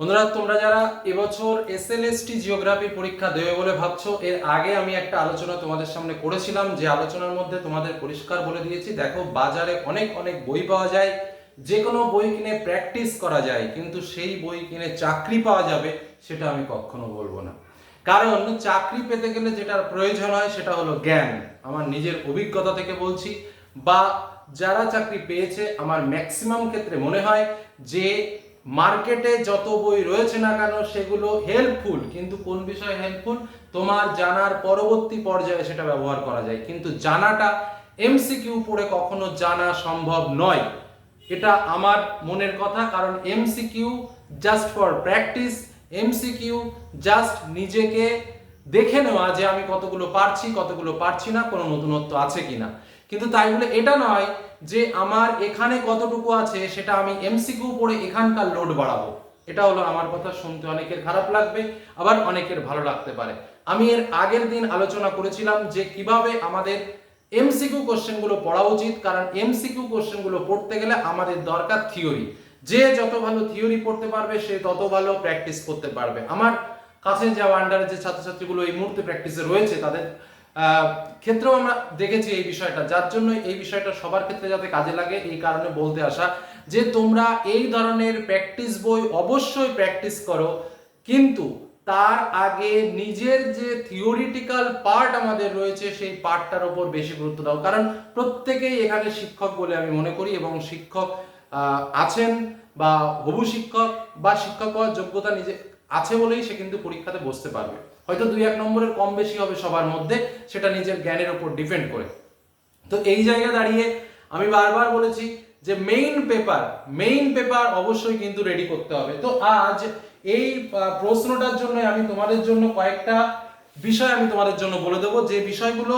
বন্ধুরা, তোমরা যারা এবছর এসএলএসটি জিওগ্রাফি পরীক্ষা দেবে বলে ভাবছ, এর আগে আমি একটা আলোচনা তোমাদের সামনে করেছিলাম, যে আলোচনার মধ্যে তোমাদের পরিষ্কার বলে দিয়েছি। দেখো, বাজারে অনেক অনেক বই পাওয়া যায়, যে কোনো বই কিনে প্র্যাকটিস করা যায়, কিন্তু সেই বই কিনে চাকরি পাওয়া যাবে, সেটা আমি কখনো বলব না। কারণ, চাকরি পেতে গেলে যেটার প্রয়োজন হয়, সেটা হলো জ্ঞান। আমার নিজের অভিজ্ঞতা থেকে বলছি, বা যারা চাকরি পেয়েছে, আমার ম্যাক্সিমাম ক্ষেত্রে মনে হয় যে মার্কেটে যত বই রয়েছে না কেন সেগুলো হেল্পফুল কিন্তু কোন বিষয়ে হেল্পফুল তোমার জানার পরবর্তী পর্যায়ে সেটা ব্যবহার করা যায়। কিন্তু জানাটা এমসিকিউ পড়ে কখনো জানা সম্ভব নয়। এটা আমার মনের কথা, কারণ MCQ just for practice MCQ just নিজেকে দেখে নেওয়া যে আমি কতগুলো পারছি কতগুলো পারছি না, কোনো নতুনত্ব আছে কিনা। কিন্তু তাই বলে এটা নয় যে আমার এখানে কতটুকু আছে সেটা আমি এমসিকিউ পড়ে এখানকার লোড বাড়াবো। এটা হলো আমার কথা, শুনতে অনেকের খারাপ লাগবে, আবার অনেকের ভালো লাগতে পারে। আমি এর আগের দিন আলোচনা করেছিলাম যে কীভাবে আমাদের এমসিকিউ কোশ্চেনগুলো পড়া উচিত, কারণ এমসিকিউ কোশ্চেনগুলো পড়তে গেলে আমাদের দরকার থিওরি যে যত ভালো থিওরি পড়তে পারবে, সে তত ভালো প্র্যাকটিস করতে পারবে। আমার কাছে যাওয়া আন্ডারে যে ছাত্রছাত্রীগুলো এই মুহূর্তে প্র্যাকটিসে রয়েছে, তাদের ক্ষেত্রেও আমরা দেখেছি এই বিষয়টা। যার জন্য এই বিষয়টা সবার ক্ষেত্রে যাতে কাজে লাগে, এই কারণে বলতে আসা যে তোমরা এই ধরনের প্র্যাকটিস বই অবশ্যই প্র্যাকটিস করো, কিন্তু তার আগে নিজের যে থিওরিটিক্যাল পার্ট আমাদের রয়েছে, সেই পার্টটার ওপর বেশি গুরুত্ব দাও। কারণ প্রত্যেকেই এখানে শিক্ষক বলে আমি মনে করি এবং শিক্ষক আছেন বা হবু শিক্ষক বা শিক্ষক হওয়ার যোগ্যতা নিজে আছে বলেই সে কিন্তু পরীক্ষাতে বসতে পারবে। হয়তো দুই এক নম্বরের কম বেশি হবে সবার মধ্যে, সেটা নিজের জ্ঞানের উপর ডিপেন্ড করে। তো এই জায়গায় দাঁড়িয়ে আমি বারবার বলেছি যে মেইন পেপার মেইন পেপার অবশ্যই কিন্তু রেডি করতে হবে। তো আজ এই প্রশ্নটার জন্য আমি তোমাদের জন্য কয়েকটা বিষয় আমি তোমাদের জন্য বলে দেবো। যে বিষয়গুলো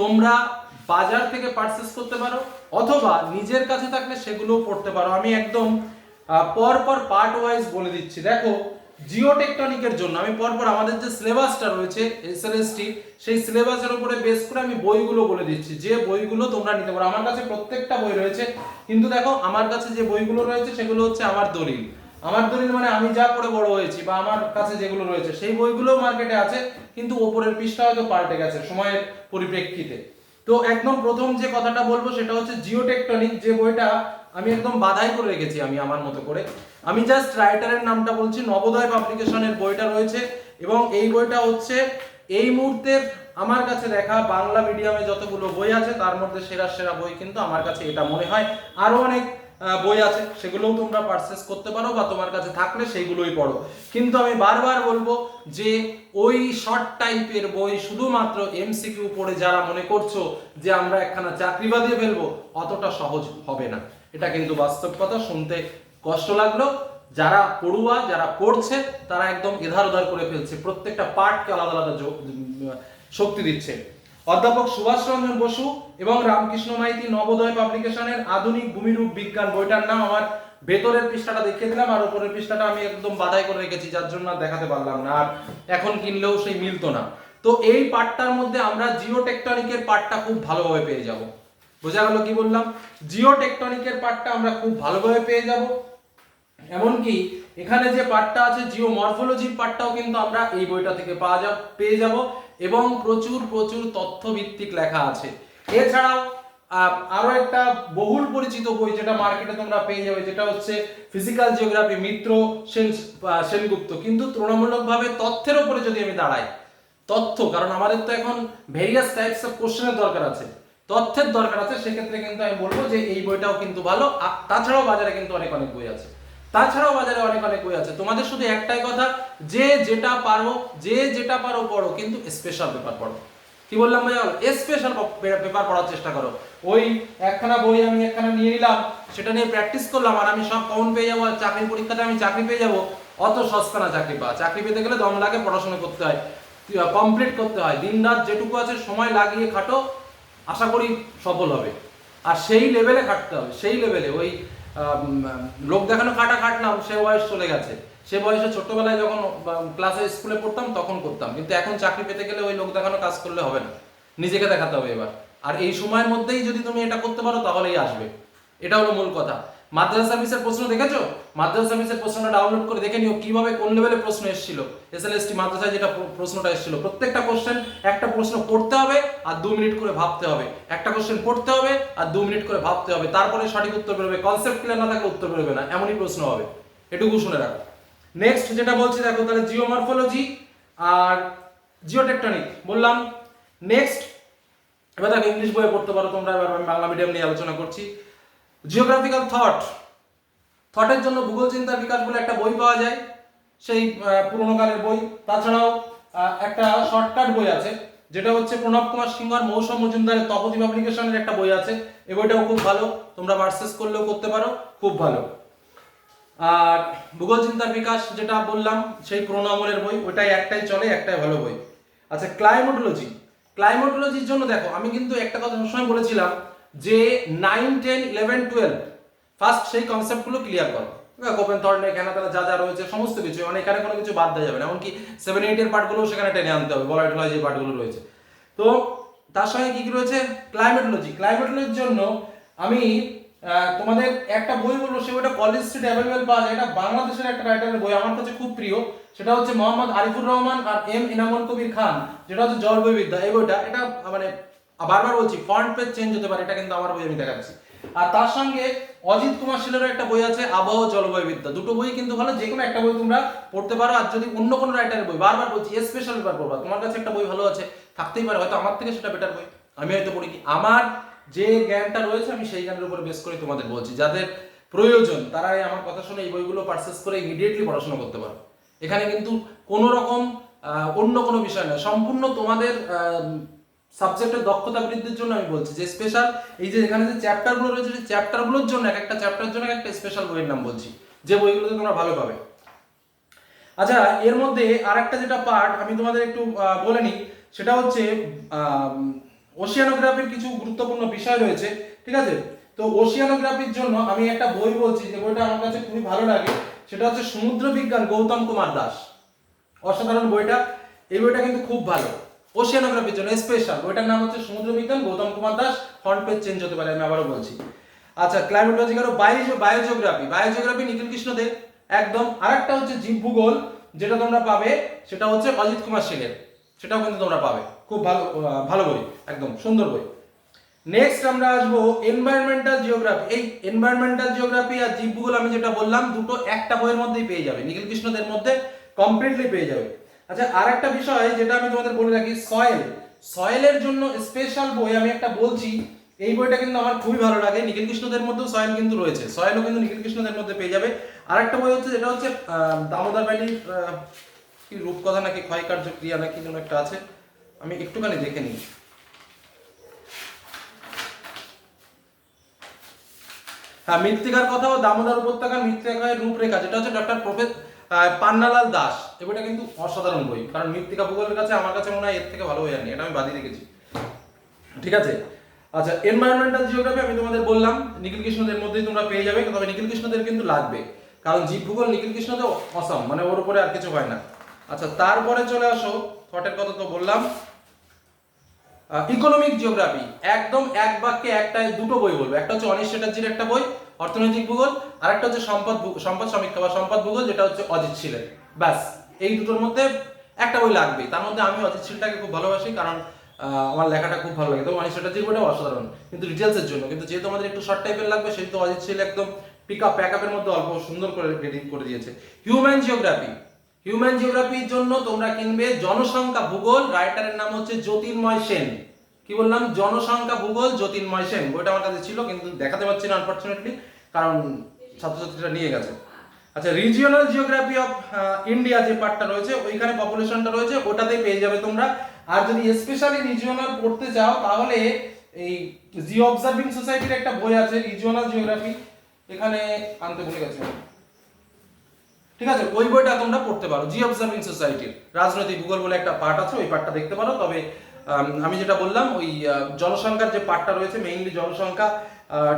তোমরা বাজার থেকে পারচেস করতে পারো, অথবা নিজের কাছে থাকলে সেগুলোও পড়তে পারো। আমি একদম পর পর পার্ট ওয়াইজ বলে দিচ্ছি। দেখো জিওটেকটনিকের জন্য। আমি পরপর আমাদের যে সিলেবাসটা রয়েছে এসএলএসটি সেই সিলেবাসের উপরে বেস করে আমি বইগুলো বলে দিচ্ছি। যে বইগুলো তোমরা নিতে পারো। আমার কাছে প্রত্যেকটা বই রয়েছে। কিন্তু দেখো, আমার কাছে যে বইগুলো রয়েছে, সেগুলো হচ্ছে আমার দলিল। আমার দলিল মানে আমি যা পড়ে বড় হয়েছি বা আমার কাছে যেগুলো রয়েছে, সেই বইগুলো মার্কেটে আছে, কিন্তু ওপরের পৃষ্ঠা হয়তো পাল্টে গেছে সময়ের পরিপ্রেক্ষিতে। তো একদম প্রথম যে কথাটা বলব, সেটা হচ্ছে জিওটেকটনিক। যে বইটা আমি একদম বাধাই করে রেখেছি আমি আমার মতো করে। আমি জাস্ট রাইটারের নামটা বলছি, নবোদয় পাবলিকেশনের বইটা রয়েছে এবং এই বইটা হচ্ছে, এই মুহূর্তের আমার কাছে দেখা বাংলা মিডিয়ামে যতগুলো বই আছে, তার মধ্যে সেরা সেরা বই কিন্তু আমার কাছে এটা মনে হয়। আরও অনেক বই আছে, সেগুলোও তোমরা পারচেস করতে পারো বা তোমার কাছে থাকলে সেইগুলোই পড়ো। কিন্তু আমি বারবার বলব যে, ওই শর্ট টাইপের বই শুধুমাত্র এমসিকিউ পড়ে যারা মনে করছ যে আমরা একখানা চাকরি বাদিয়ে ফেলব, অতটা সহজ হবে না। এটা কিন্তু বাস্তব কথা, শুনতে কষ্ট লাগল। যারা পড়ুয়া, যারা পড়ছে, তারা একদম এধার ওধার করে ফেলছে। প্রত্যেকটা পার্টকে আলাদা আলাদা শক্তি দিচ্ছে। অধ্যাপক সুভাষ রঞ্জন বসু এবং রামকৃষ্ণ মাইতি নবোদয় পাবলিকেশনের আধুনিক ভূমিরূপ বিজ্ঞান বইটার নাম আমার ভেতরের পৃষ্ঠাটা দেখিয়ে দিলাম, আর উপরের পৃষ্ঠাটা আমি একদম বাধাই করে রেখেছি, যার জন্য দেখাতে পারলাম না, আর এখন কিনলেও সেই মিলতো না। তো এই পার্টটার মধ্যে আমরা জিও টেকটনিকের পার্টটা খুব ভালোভাবে পেয়ে যাব। বোঝা গেল কি বললাম? জিও টেকটনিকের পার্টটা আমরা খুব ভালোভাবে পেয়ে যাব। এমনকি এখানে যে পার্টটা আছে জিও মরফোলজির পার্টটাও কিন্তু আমরা এই বইটা থেকে পাওয়া যা পেয়ে যাব এবং প্রচুর প্রচুর তথ্য ভিত্তিক লেখা আছে। এছাড়াও আহ, আরও একটা বহুল পরিচিত বই যেটা মার্কেটে তোমরা পেয়ে যাবে যেটা হচ্ছে ফিজিক্যাল জিওগ্রাফি মিত্র সেন সেনগুপ্ত। কিন্তু তুলনামূলকভাবে তথ্যের উপরে যদি আমি দাঁড়াই তথ্য কারণ আমাদের তো এখন ভেরিয়াস টাইপস অফ কোশ্চেনের দরকার আছে। তথ্যের দরকার আছে, সেক্ষেত্রে কিন্তু আমি বলব যে এই বইটাও কিন্তু ভালো। তাছাড়াও বাজারে কিন্তু অনেক অনেক বই আছে। তাছাড়াও বাজারে অনেক অনেক বই আছে। তোমাদের শুধু একটাই কথা, যে যেটা পারো, যে যেটা পারো পড়ো, কিন্তু স্পেশাল পেপার পড়ো। কি বললাম ভাই স্পেশাল পেপার পড়ার চেষ্টা করো। ওই একখানা বই আমি একখানা নিয়ে নিলাম, সেটা নিয়ে প্র্যাকটিস করলাম, আর আমি সব কমন পেয়ে যাব, আর চাকরির পরীক্ষাতে আমি চাকরি পেয়ে যাব, অত সস্তা না চাকরি পাওয়া। চাকরি পেতে গেলে দম লাগে, পড়াশোনা করতে হয় কমপ্লিট করতে হয়। দিন রাত যেটুকু আছে, সময় লাগিয়ে খাটো আশা করি সফল হবে। আর সেই লেভেলে কাটতে হবে, সেই লেভেলে ওই লোক দেখানো কাটা কাটলাম সে বয়স চলে গেছে। সে বয়সে ছোট্টবেলায় যখন ক্লাসে স্কুলে পড়তাম, তখন করতাম। কিন্তু এখন চাকরি পেতে গেলে ওই লোক দেখানো কাজ করলে হবে না। নিজেকে দেখাতে হবে এবার। আর এই সময়ের মধ্যেই যদি তুমি এটা করতে পারো, তাহলেই আসবে। এটা হলো মূল কথা। মাদ্রাসা সার্ভিসের প্রশ্ন দেখেছ? মাদ্রাসা সার্ভিসের প্রশ্নটা ডাউনলোড করে দেখে নিও, কীভাবে কোন লেভেলে প্রশ্ন এসেছিল। এসএলএসটি মাদ্রাসায় যেটা প্রশ্নটা এসেছিল। প্রত্যেকটা কোশ্চেন একটা প্রশ্ন পড়তে হবে আর দু মিনিট করে ভাবতে হবে। একটা কোশ্চেন পড়তে হবে আর দু মিনিট করে ভাবতে হবে। তারপরে সঠিক উত্তর বেরোবে। কনসেপ্ট ক্লিয়ার না থাকলে উত্তর বেরোবে না। এমনই প্রশ্ন হবে। এটুকু শুনে রাখো। নেক্সট যেটা বলছি, দেখো তাহলে জিওমরফোলজি আর জিওটেকটনিক বললাম নেক্সট এবার দেখো ইংলিশ বইয়ে পড়তে পারো তোমরা। এবার আমি বাংলা মিডিয়াম নিয়ে আলোচনা করছি। জিওগ্রাফিক্যাল থট থটের জন্য ভূগোল চিন্তার বিকাশ বলে একটা বই পাওয়া যায়। সেই আহ, পুরোনো কালের বই। তাছাড়াও একটা শর্টকাট বই আছে যেটা হচ্ছে প্রণব কুমার সিংহর মৌসুম মজুমদারের তপতি পাবলিকেশনের একটা বই আছে। এই বইটাও খুব ভালো। তোমরা পারচেস করলেও করতে পারো। খুব ভালো। আর ভূগোল চিন্তার বিকাশ যেটা বললাম সেই পুরোনো আমলের বই ওটাই একটাই চলে একটাই ভালো বই। আচ্ছা ক্লাইমেটোলজি ক্লাইমেটোলজির জন্য দেখো আমি কিন্তু একটা কথা সবসময় বলেছিলাম যে nine ten eleven twelve first সেই কনসেপ্টগুলো ক্লিয়ার করো। কোপেন থর্নে কেন তারা যা যা রয়েছে, সমস্ত কিছু মানে এখানে কোনো কিছু বাদ দেওয়া যাবে না। এমনকি সেভেন এইটের পার্টগুলো সেখানে টেনে আনতে হবে, বলা পার্টগুলো রয়েছে। তো তার সঙ্গে কি কি রয়েছে? ক্লাইমেটোলজি ক্লাইমেটোলজির জন্য আমি তোমাদের একটা বই বলব সে বইটা কলেজ স্ট্রিট অ্যাভেলেবেল পাওয়া যায়। এটা বাংলাদেশের একটা রাইটারের বই, আমার কাছে খুব প্রিয়। সেটা হচ্ছে মোহাম্মদ আরিফুর রহমান আর এম ইনামুল কবির খান, যেটা হচ্ছে জলবায়ুবিদ্যা এই বইটা, এটা মানে বারবার বলছি ফন্ট পেজ চেঞ্জ হতে পারে, এটা কিন্তু আমার বই আমি দেখাচ্ছি। আর তার সঙ্গে অজিত কুমার শিলেরও একটা বই আছে আবহাওয়া জলবায়ুবিদ্যা দুটো বই কিন্তু ভালো, যে কোনো একটা বই তোমরা পড়তে পারো, আর যদি অন্য কোনো রাইটারের বই, বারবার বলছি স্পেশাল পেপার পড়বা। তোমার কাছে একটা বই ভালো আছে, থাকতেই পারে, হয়তো আমার থেকে সেটা বেটার বই, আমি হয়তো পড়ি কি। আমার যে জ্ঞানটা রয়েছে, আমি সেই জ্ঞানের উপর বেস করে তোমাদের বলছি, যাদের প্রয়োজন, তারা আমার কথা শুনে এই বইগুলো পারচেস করে ইমিডিয়েটলি পড়াশোনা করতে পারো। এখানে কিন্তু কোনো রকম অন্য কোনো বিষয় না সম্পূর্ণ তোমাদের সাবজেক্টের দক্ষতা বৃদ্ধির জন্য আমি বলছি। যে স্পেশাল এই যে এখানে যে চ্যাপ্টারগুলো রয়েছে, সেই চ্যাপ্টারগুলোর জন্য এক একটা চ্যাপ্টার জন্য এক একটা স্পেশাল বইয়ের নাম বলছি। যে বইগুলোতে তোমরা ভালো পাবে। আচ্ছা এর মধ্যে আরেকটা যেটা পার্ট আমি তোমাদের একটু বলে নিই, সেটা হচ্ছে ওশিয়ানোগ্রাফির কিছু গুরুত্বপূর্ণ বিষয় রয়েছে, ঠিক আছে? তো ওশিয়ানোগ্রাফির জন্য আমি একটা বই বলছি, যে বইটা আমার কাছে খুবই ভালো লাগে, সেটা হচ্ছে সমুদ্র বিজ্ঞান গৌতম কুমার দাস। অসাধারণ বইটা। এই বইটা কিন্তু খুব ভালো। ওশিয়ানোগ্রাফির জন্য স্পেশাল ওইটার নাম হচ্ছে সমুদ্র বিজ্ঞান Gautam Kumar Das front page change হতে পারে, আমি আবারও বলছি। আচ্ছা ক্লাইমেটোলজি কারও bio biogeography biogeography Nikhil Krishna Deb. একদম আরেকটা হচ্ছে জীব ভূগোল, যেটা তোমরা পাবে, সেটা হচ্ছে অজিত কুমার সিংয়ের সেটাও কিন্তু তোমরা পাবে। খুব ভালো ভালো বই, একদম সুন্দর বই। নেক্সট আমরা আসব এনভায়রনমেন্টাল জিওগ্রাফি এই এনভায়রনমেন্টাল জিওগ্রাফি আর জীবভূগোল আমি যেটা বললাম, দুটো একটা বইয়ের মধ্যেই পেয়ে যাবে। নিখিল কৃষ্ণদের মধ্যে কমপ্লিটলি পেয়ে যাবে। আচ্ছা আর একটা বিষয় যেটা আমি তোমাদের বলে রাখি সয়েল সয়েলের জন্য স্পেশাল বই আমি একটা বলছি এই বইটা কিন্তু আমার খুবই ভালো লাগে। নিখিল কৃষ্ণদের মধ্যেও সয়েল কিন্তু রয়েছে। সয়েলও কিন্তু নিখিল কৃষ্ণদের মধ্যে পেয়ে যাবে। আর একটা বই হচ্ছে যেটা হচ্ছে দামোদর ভ্যালির আহ, কি রূপকথা নাকি ক্ষয়কার্য ক্রিয়া নাকি যেন একটা আছে। আমি একটুখানি দেখে নিই। হ্যাঁ মৃত্তিকার কথা ও দামোদর উপত্যকার মৃত্তিকার রূপরেখা যেটা হচ্ছে ডক্টর প্রফেসর পান্নালাল দাস এই বইটা কিন্তু অসাধারণ বই, কারণ মৃত্তিকা ভূগোলের কাছে আমার কাছে মনে হয় এর থেকে ভালো বই আর নেই, এটা আমি বাদিয়ে রেখেছি। ঠিক আছে? আচ্ছা এনভায়রনমেন্টাল জিওগ্রাফি আমি তোমাদের বললাম নিখিল কৃষ্ণদের মধ্যেই তোমরা পেয়ে যাবে, তবে নিখিল কৃষ্ণদের কিন্তু লাগবে, কারণ জীব ভূগোল নিখিল কৃষ্ণদের অসম মানে ওর উপরে আর কিছু হয় না। আচ্ছা তারপরে চলে আসো থটের কথা তো বললাম ইকোনমিক জিওগ্রাফি একদম এক বাক্যে একটা দুটো বই বলব। একটা হচ্ছে অনিশ চ্যাটার্জির একটা বই, অর্থনৈতিক ভূগোল, আর একটা হচ্ছে সম্পদ সম্পদ সমীক্ষা বা সম্পদ ভূগোল, যেটা হচ্ছে অজিত ছিলেন। ব্যাস, এই দুটোর মধ্যে একটা বই লাগবে। তার মধ্যে আমি অজিত ছিলটাকে খুব ভালোবাসি, কারণ আমার লেখাটা খুব ভালো লাগে। তো অনিশ চ্যাটার্জির বইটা অসাধারণ, কিন্তু ডিটেলসের জন্য। কিন্তু যেহেতু আমাদের একটু শর্ট টাইপের লাগবে, সেহেতু অজিত ছিল একদম পিক আপ প্যাক আপের মধ্যে অল্প সুন্দর করে রেডি করে দিয়েছে। হিউম্যান জিওগ্রাফি হিউম্যান জিওগ্রাফির জন্য তোমরা কিনবে জনসংখ্যা ভূগোল, রাইটারের নাম হচ্ছে জ্যোতির্ময় সেন। কি বললাম? জনসংখ্যা ভূগোল, জ্যোতির্ময় সেন। বইটা আমার কাছে ছিল, কিন্তু দেখাতে পারছি না আনফরচুনেটলি কারণ ছাত্রছাত্রীরা নিয়ে গেছে। আচ্ছা রিজিওনাল জিওগ্রাফি অফ ইন্ডিয়া যে পার্টটা রয়েছে, ওইখানে পপুলেশনটা রয়েছে, ওটাতেই পেয়ে যাবে তোমরা। আর যদি স্পেশালি রিজিওনাল পড়তে চাও, তাহলে এই জিও অবজার্ভিং সোসাইটির একটা বই আছে রিজিওনাল জিওগ্রাফি এখানে আনতে ভুলে গেছি। ঠিক আছে? ওই বইটা তোমরা পড়তে পারো জি অবজার্ভিং সোসাইটির রাজনৈতিক ভূগোল বলে একটা পার্ট আছে, ওই পার্টটা দেখতে পারো। তবে, আমি যেটা বললাম, ওই জনসংখ্যার যে পার্টটা রয়েছে মেইনলি জনসংখ্যা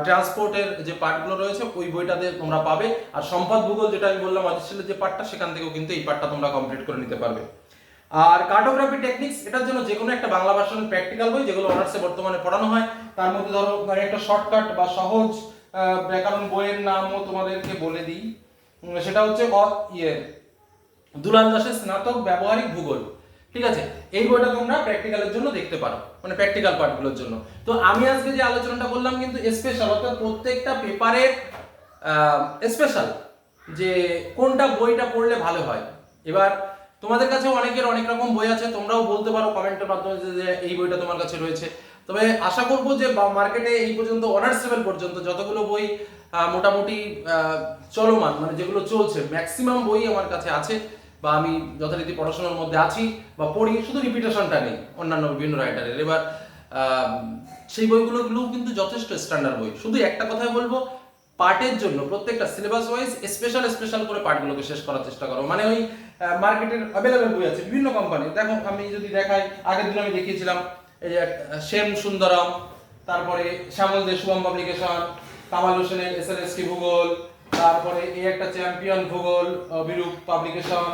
ট্রান্সপোর্টের যে পার্টগুলো রয়েছে, ওই বইটাতে তোমরা পাবে। আর সম্পদ ভূগোল যেটা আমি বললাম অজিত যে পার্টটা, সেখান থেকেও কিন্তু এই পার্টটা তোমরা কমপ্লিট করে নিতে পারবে। আর কার্টোগ্রাফি টেকনিক্স এটার জন্য যে কোনো একটা বাংলা ভার্সনের প্র্যাকটিক্যাল বই, যেগুলো অনার্সে বর্তমানে পড়ানো হয়, তার মধ্যে ধরো আমি একটা শর্টকাট বা সহজ ব্যাকরণ বইয়ের নামও তোমাদেরকে বলে দিই। সেটা হচ্ছে ইয়ে। দুলাল দাসের স্নাতক ব্যবহারিক ভূগোল। ঠিক আছে? এই বইটা তোমরা প্র্যাকটিক্যালের জন্য দেখতে পারো। মানে প্র্যাকটিক্যাল পার্টগুলোর জন্য। তো আমি আজকে যে আলোচনাটা করলাম কিন্তু স্পেশাল অর্থাৎ প্রত্যেকটা পেপারের স্পেশাল যে কোনটা বইটা পড়লে ভালো হয়। এবার তোমাদের কাছে অনেকের অনেক রকম বই আছে, তোমরাও বলতে পারো কমেন্টের মাধ্যমে যে এই বইটা তোমার কাছে রয়েছে। তবে আশা করব যে মার্কেটে এই পর্যন্ত অনার্স লেভেল পর্যন্ত যতগুলো বই মোটামুটি চলমান মানে যেগুলো চলছে ম্যাক্সিমাম বই আমার কাছে আছে বা আমি যথারীতি পড়াশোনার মধ্যে আছি বা পড়ি, শুধু রিপিটেশনটা নেই, অন্যান্য বিভিন্ন রাইটারের এবার সেই বইগুলোগুলোও কিন্তু যথেষ্ট স্ট্যান্ডার্ড বই। শুধু একটা কথাই বলব, পার্টের জন্য, প্রত্যেকটা সিলেবাস ওয়াইজ স্পেশাল স্পেশাল করে পার্টগুলোকে শেষ করার চেষ্টা করো। মানে ওই মার্কেটের অ্যাভেলেবেল বই আছে, বিভিন্ন কোম্পানি দেখো, আমি যদি দেখাই, আগের দিন আমি দেখিয়েছিলাম এই যে শ্যাম সুন্দরম, তারপরে শ্যামল দে শুভম পাবলিকেশন, কামাল হোসেনের এস এল এস টি ভূগোল, তারপরে এই একটা চ্যাম্পিয়ন ভূগোল বিরূপ পাবলিকেশন,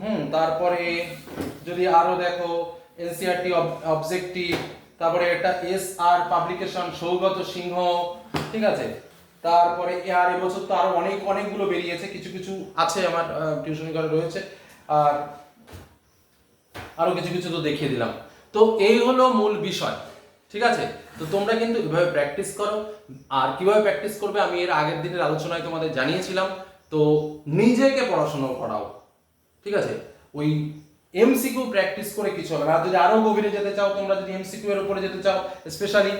হুম, তারপরে যদি আরও দেখো এনসিআরটি অবজেক্টিভ তারপরে একটা S R publication Saugata Singha, ঠিক আছে? তারপরে আর এবছর তো আরও অনেক, অনেকগুলো বেরিয়েছে, কিছু কিছু আছে আমার টিউশন ঘরে রয়েছে, আর আরও কিছু কিছু তো দেখিয়ে দিলাম। তো এই হলো মূল বিষয়, ঠিক আছে? তো তোমরা কিন্তু এভাবে প্র্যাকটিস করো। আর কীভাবে প্র্যাকটিস করবে আমি এর আগের দিনের আলোচনায় তোমাদের জানিয়েছিলাম। তো নিজেকে পড়াশোনা করাও, ঠিক আছে? ওই এমসিকিউ প্র্যাকটিস করে কিছু হবে না। যদি আরও গভীরে যেতে চাও, তোমরা যদি এমসিকিউ এর উপরে যেতে চাও স্পেশালি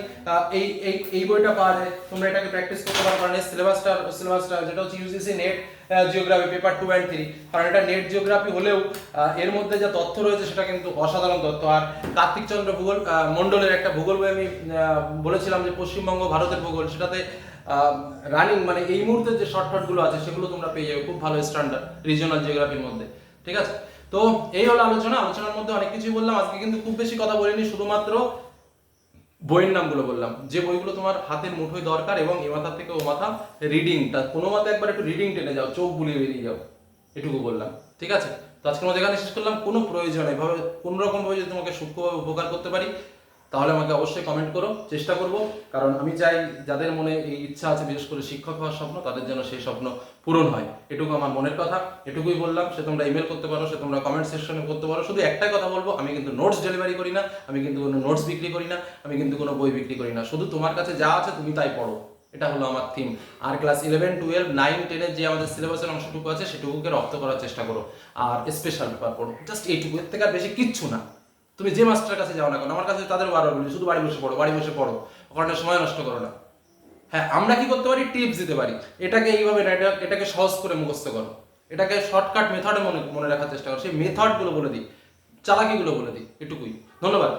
এই এই এই বইটা পাওয়া যায়। তোমরা এটাকে প্র্যাকটিস করতে পারো। কারণ সিলেবাসটা সিলেবাসটা যেটা হচ্ছে UGC NET geography paper two and three কারণ এটা নেট জিওগ্রাফি হলেও এর মধ্যে যা তথ্য রয়েছে সেটা কিন্তু অসাধারণ তথ্য। আর কার্তিক চন্দ্র ভূগোল মণ্ডলের একটা ভূগোল বই আমি বলেছিলাম যে পশ্চিমবঙ্গ ভারতের ভূগোল। সেটাতে রানিং মানে এই মুহূর্তে যে শর্টকাটগুলো আছে সেগুলো তোমরা পেয়ে যাবে। খুব ভালো স্ট্যান্ডার্ড রিজিওনাল জিওগ্রাফির মধ্যে। ঠিক আছে? তো এই হলো আলোচনা। আলোচনার মধ্যে অনেক কিছুই বললাম। আজকে কিন্তু খুব বেশি কথা বলিনি। শুধুমাত্র বইয়ের নামগুলো বললাম। যে বইগুলো তোমার হাতের মুঠোয় দরকার এবং এ মাথা থেকে ও মাথা রিডিংটা কোনো মতে একবার একটু রিডিং টেনে যাও, চোখ বুলিয়ে বেরিয়ে যাও। এটুকু বললাম। ঠিক আছে? তো আজকে মধ্যে এখানে শেষ করলাম। কোনো প্রয়োজন এভাবে কোনোরকমভাবে রকম যদি তোমাকে সূক্ষ্মভাবে উপকার করতে পারি তাহলে আমাকে অবশ্যই কমেন্ট করো, চেষ্টা করব। কারণ আমি চাই যাদের মনে এই ইচ্ছা আছে, বিশেষ করে শিক্ষক হওয়ার স্বপ্ন, তাদের যেন সেই স্বপ্ন পূরণ হয়। এটুকু আমার মনের কথা। এটুকুই বললাম, সে তোমরা ইমেল করতে পারো, সে তোমরা কমেন্ট সেকশনে করতে পারো। শুধু একটাই কথা বলব, আমি কিন্তু নোটস ডেলিভারি করি না, আমি কিন্তু কোনো নোটস বিক্রি করি না, আমি কিন্তু কোনো বই বিক্রি করি না। শুধু তোমার কাছে যা আছে, তুমি তাই পড়ো। এটা হলো আমার থিম আর ক্লাস ইলেভেন টুয়েলভ নাইন টেনের যে আমাদের সিলেবাসের অংশটুকু আছে, সেটুকুকে রপ্ত করার চেষ্টা করো। আর স্পেশাল পেপার পড়ো। জাস্ট এইটুকু থেকে আর বেশি কিচ্ছু না। তুমি যে মাস্টারের কাছে যাও না কেন, আমার কাছে তাদের বারবার বলি শুধু বাড়ি বসে পড়ো, বাড়ি বসে পড়ো, ওখানে সময় নষ্ট করো না। হ্যাঁ আমরা কি করতে পারি? টিপস দিতে পারি। এটাকে এইভাবে এটাকে সহজ করে মুখস্থ করো। এটাকে শর্টকাট মেথডে মনে মনে রাখার চেষ্টা করো। সেই মেথডগুলো বলে দিই, চালাকিগুলো বলে দিই, এটুকুই। ধন্যবাদ।